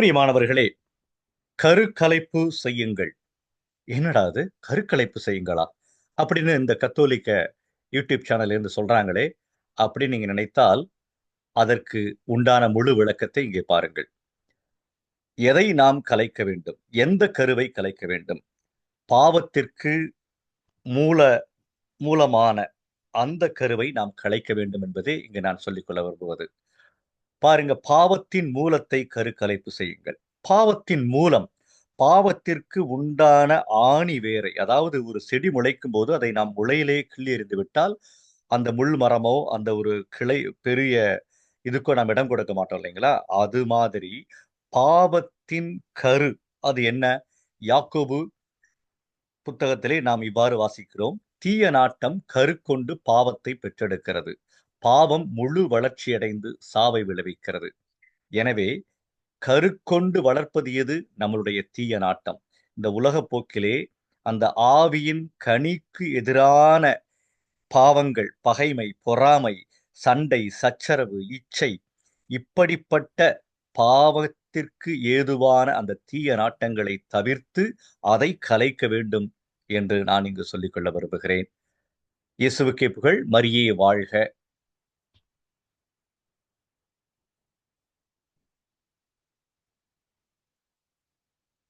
பிரியமானவர்களே கருக்கலைப்பு செய்யுங்கள். என்னடா அது? கருக்கலைப்பு செய்யுங்களா? அப்படின்னு இந்த கத்தோலிக்க யூடியூப் சேனல் இருந்து சொல்றாங்களே அப்படின்னு நீங்க நினைத்தால் அதற்கு உண்டான முழு விளக்கத்தை இங்கே பாருங்கள். எதை நாம் கலைக்க வேண்டும்? எந்த கருவை கலைக்க வேண்டும்? பாவத்திற்கு மூல மூலமான அந்த கருவை நாம் கலைக்க வேண்டும் என்பதே இங்கு நான் சொல்லிக்கொள்ள விரும்புவது. பாருங்க பாவத்தின் மூலத்தை கருக்கலைப்பு செய்யுங்கள். பாவத்தின் மூலம் பாவத்திற்கு உண்டான ஆணி வேரை அதாவது ஒரு செடி முளைக்கும் போது அதை நாம் முளையிலே கிள்ளி எறிந்து விட்டால் அந்த முள் மரமோ அந்த ஒரு கிளை பெரிய இதுக்கோ நாம் இடம் கொடுக்க மாட்டோம் இல்லைங்களா? அது மாதிரி பாவத்தின் கரு அது என்ன? யாக்கோபு புத்தகத்திலே நாம் இவ்வாறு வாசிக்கிறோம் தீய நாட்டம் கரு கொண்டு பாவத்தை பெற்றெடுக்கிறது. பாவம் முழு வளர்ச்சியடைந்து சாவை விளைவிக்கிறது. எனவே கருக்கொண்டு வளர்ப்பது எது? நம்மளுடைய தீய நாட்டம். இந்த உலக போக்கிலே அந்த ஆவியின் கனிக்கு எதிரான பாவங்கள் பகைமை பொறாமை சண்டை சச்சரவு இச்சை இப்படிப்பட்ட பாவத்திற்கு ஏதுவான அந்த தீய நாட்டங்களை தவிர்த்து அதை கலைக்க வேண்டும் என்று நான் இங்கு சொல்லிக்கொள்ள விரும்புகிறேன். இயேசுவுக்கே புகழ். மரியே வாழ்க.